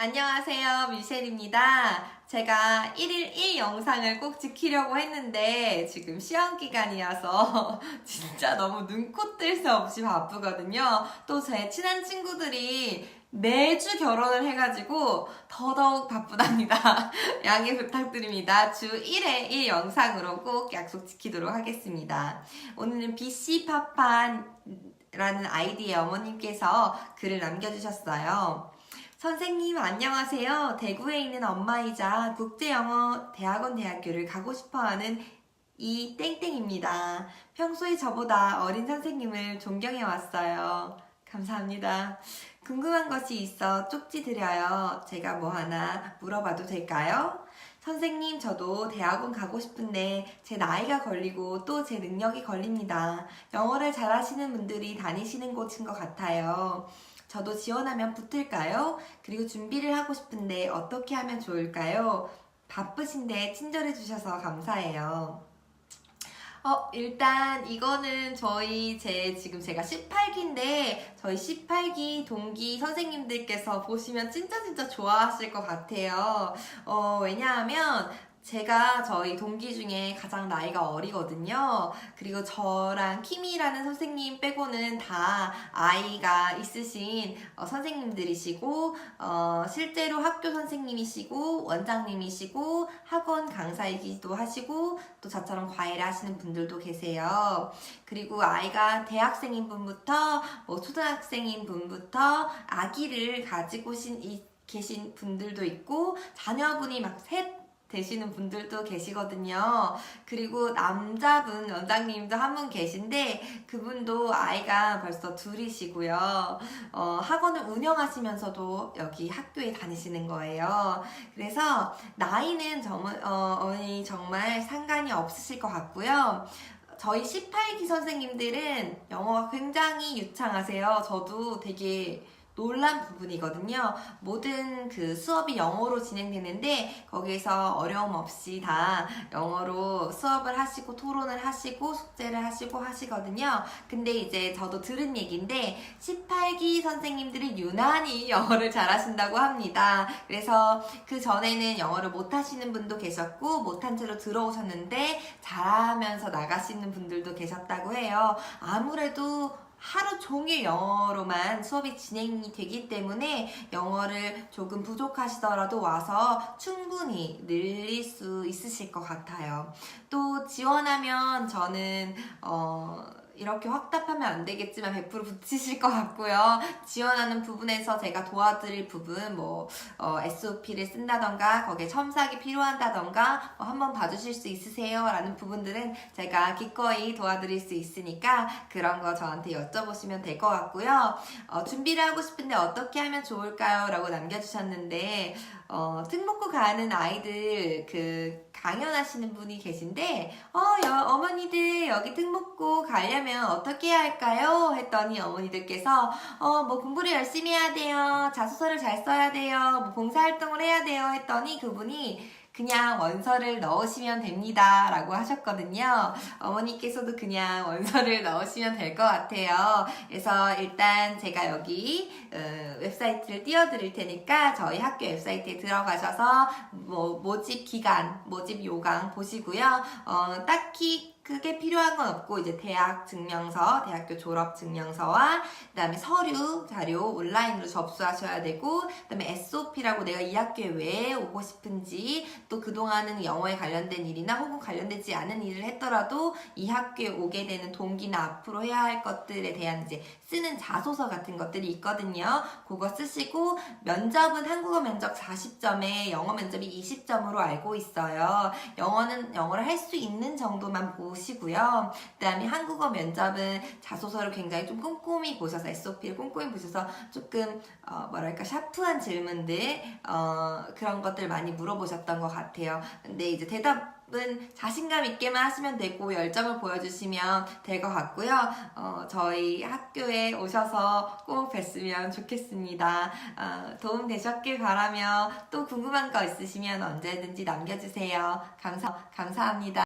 안녕하세요. 미셸입니다. 제가 1일 1 영상을 꼭 지키려고 했는데 지금 시험 기간이어서 진짜 너무 눈코 뜰 새 없이 바쁘거든요. 또 제 친한 친구들이 매주 결혼을 해가지고 더더욱 바쁘답니다. 양해 부탁드립니다. 주 1회 1 영상으로 꼭 약속 지키도록 하겠습니다. 오늘은 BC파판 라는 아이디의 어머님께서 글을 남겨주셨어요. 선생님 안녕하세요. 대구에 있는 엄마이자 국제영어 대학원 대학교를 가고 싶어하는 이 땡땡입니다. 평소에 저보다 어린 선생님을 존경해 왔어요. 감사합니다. 궁금한 것이 있어 쪽지 드려요. 제가 뭐 하나 물어봐도 될까요? 선생님, 저도 대학원 가고 싶은데 제 나이가 걸리고 또 제 능력이 걸립니다. 영어를 잘하시는 분들이 다니시는 곳인 것 같아요. 저도 지원하면 붙을까요? 그리고 준비를 하고 싶은데 어떻게 하면 좋을까요? 바쁘신데 친절해 주셔서 감사해요. 어, 일단 이거는 저희 제 지금 제가 18기인데 저희 18기 동기 선생님들께서 보시면 진짜 진짜 좋아하실 것 같아요. 어, 왜냐하면 제가 저희 동기 중에 가장 나이가 어리거든요. 그리고 저랑 키미라는 선생님 빼고는 다 아이가 있으신 어, 선생님들이시고, 어, 실제로 학교 선생님이시고, 원장님이시고, 학원 강사이기도 하시고, 또 저처럼 과외를 하시는 분들도 계세요. 그리고 아이가 대학생인 분부터, 뭐 초등학생인 분부터 아기를 가지고 계신 분들도 있고, 자녀분이 막 셋 되시는 분들도 계시거든요. 그리고 남자분 원장님도 한 분 계신데 그분도 아이가 벌써 둘이시고요. 어, 학원을 운영하시면서도 여기 학교에 다니시는 거예요. 그래서 나이는 정말, 어, 정말 상관이 없으실 것 같고요. 저희 18기 선생님들은 영어가 굉장히 유창하세요. 저도 되게 놀란 부분이거든요. 모든 그 수업이 영어로 진행되는데 거기에서 어려움 없이 다 영어로 수업을 하시고 토론을 하시고 숙제를 하시고 하시거든요. 근데 이제 저도 들은 얘기인데 18기 선생님들이 유난히 영어를 잘하신다고 합니다. 그래서 그 전에는 영어를 못 하시는 분도 계셨고 못한 채로 들어오셨는데 잘하면서 나가시는 분들도 계셨다고 해요. 아무래도 하루 종일 영어로만 수업이 진행이 되기 때문에 영어를 조금 부족하시더라도 와서 충분히 늘릴 수 있으실 것 같아요. 또 지원하면 저는 어 이렇게 확답하면 안 되겠지만 100% 붙이실 것 같고요. 지원하는 부분에서 제가 도와드릴 부분, 뭐, 어, SOP를 쓴다던가, 거기에 첨삭이 필요한다던가, 뭐 한번 봐주실 수 있으세요? 라는 부분들은 제가 기꺼이 도와드릴 수 있으니까 그런 거 저한테 여쭤보시면 될 것 같고요. 어, 준비를 하고 싶은데 어떻게 하면 좋을까요? 라고 남겨주셨는데, 어, 특목고 가는 아이들 그 강연하시는 분이 계신데, 어, 여, 어머니들 여기 특목고 가려면 어떻게 해야 할까요? 했더니 어머니들께서, 어, 뭐 공부를 열심히 해야 돼요. 자소서를 잘 써야 돼요. 뭐 봉사활동을 해야 돼요. 했더니 그분이 그냥 원서를 넣으시면 됩니다. 라고 하셨거든요. 어머니께서도 그냥 원서를 넣으시면 될 것 같아요. 그래서 일단 제가 여기 어, 웹사이트를 띄워드릴 테니까 저희 학교 웹사이트에 들어가셔서 뭐 모집 기간, 모집 요강 보시고요. 어, 딱히 크게 필요한 건 없고 이제 대학 증명서, 대학교 졸업 증명서와 그다음에 서류 자료 온라인으로 접수하셔야 되고 그다음에 SOP라고 내가 이 학교에 왜 오고 싶은지 또 그동안은 영어에 관련된 일이나 혹은 관련되지 않은 일을 했더라도 이 학교에 오게 되는 동기나 앞으로 해야 할 것들에 대한 이제 쓰는 자소서 같은 것들이 있거든요. 그거 쓰시고 면접은 한국어 면접 40점에 영어 면접이 20점으로 알고 있어요. 영어는 영어를 할 수 있는 정도만 보고 보시고요. 그 다음에 한국어 면접은 자소서를 굉장히 좀 꼼꼼히 보셔서 SOP를 꼼꼼히 보셔서 조금 어, 뭐랄까 샤프한 질문들 어, 그런 것들 많이 물어보셨던 것 같아요. 근데 이제 대답 은 자신감 있게만 하시면 되고 열정을 보여주시면 될 것 같고요. 어, 저희 학교에 오셔서 꼭 뵀으면 좋겠습니다. 어, 도움 되셨길 바라며 또 궁금한 거 있으시면 언제든지 남겨주세요. 감사, 감사합니다.